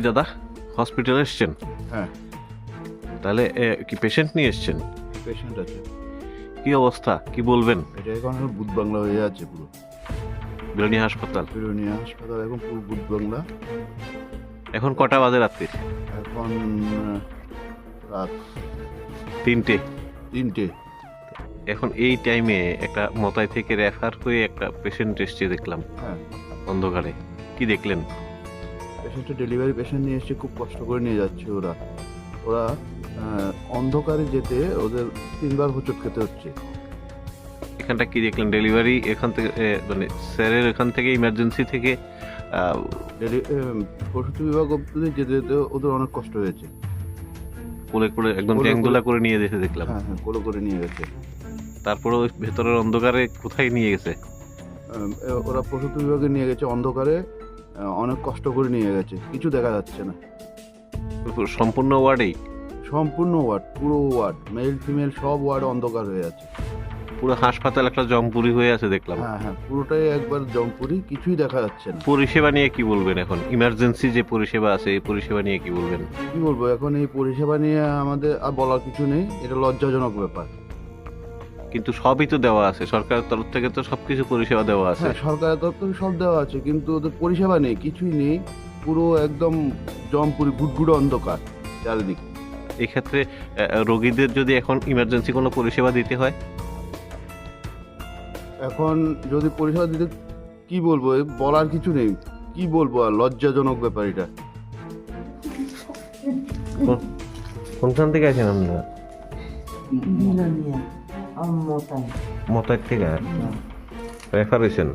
কি দাদা? হসপিটালে এসছেন? হ্যাঁ। তাহলে এ, কি পেশেন্ট নিয়ে এসছেন? পেশেন্ট আছে। কি অবস্থা? কি বলবেন? এটা এখন বুধ বাংলা হয়ে আছে পুরো। বিরনি হাসপাতাল? বিরোনিয়া হাসপাতাল এখন পুরো বুধ বাংলা। এখন কটা বাজে রাত্রির এখন আহ, রাত তিনটে। তিনটে। এখন এই টাইমে একটা মতাই থেকে রেফার হয়ে একটা পেশেন্ট এসছে দেখলাম। হ্যাঁ। অন্ধকারে। কি দেখলেন? পেশেন্টটা ডেলিভারি পেশেন্ট নিয়ে এসে খুব কষ্ট করে নিয়ে যাচ্ছে ওরা। ওরা অন্ধকারে যেতে ওদের তিনবার হোঁচট খেতে হচ্ছে। এখানটা কি দেখলেন? ডেলিভারি এখান থেকে মানে স্যারের এখান থেকে ইমার্জেন্সি থেকে প্রসূতি বিভাগ অব্দি যেতে যেতে ওদের অনেক কষ্ট হয়েছে। কোলে করে একদম ট্যাঙ্গুলা করে নিয়ে যেতে দেখলাম। হ্যাঁ হ্যাঁ কোলো করে নিয়ে গেছে। তারপরে ওই ভেতরের অন্ধকারে কোথায় নিয়ে গেছে? ওরা প্রসূতি বিভাগে নিয়ে গেছে অন্ধকারে। অনেক কষ্ট করে নিয়ে গেছে। কিছু দেখা যাচ্ছে না। সম্পূর্ণ ওয়ার্ডেই? সম্পূর্ণ ওয়ার্ড পুরো ওয়ার্ড মেল ফিমেল সব ওয়ার্ড অন্ধকার হয়ে আছে। পুরো হাসপাতাল একটা জমপুরি হয়ে আছে দেখলাম। হ্যাঁ হ্যাঁ পুরোটাই একবার জমপুরি কিছুই দেখা যাচ্ছে না। পরিষেবা নিয়ে কি বলবেন এখন? ইমার্জেন্সি যে পরিষেবা আছে এই পরিষেবা নিয়ে কি বলবেন? কি বলব এখন এই পরিষেবা নিয়ে আমাদের আর বলার কিছু নেই এটা লজ্জাজনক ব্যাপার। কিন্তু সবই তো দেওয়া আছে। সরকারের তরফ থেকে তো সবকিছু পরিষেবা দেওয়া আছে। হ্যাঁ সরকারের তরফ থেকে সব দেওয়া আছে কিন্তু ওদের পরিষেবা নেই কিছুই নেই। পুরো একদম জমপুরি গুটগুড়ো অন্ধকার চারিদিকে। এক্ষেত্রে রোগীদের যদি এখন ইমার্জেন্সি কোনো পরিষেবা দিতে হয়? এখন যদি পরিষেবা দিতে কি বলব? বলার কিছু নেই। কি বলব আর লজ্জাজনক ব্যাপার এটা। কোনখান থেকে আছেন আপনারা? অম্মতাই মতার থেকে? রেফার হয়েছেন?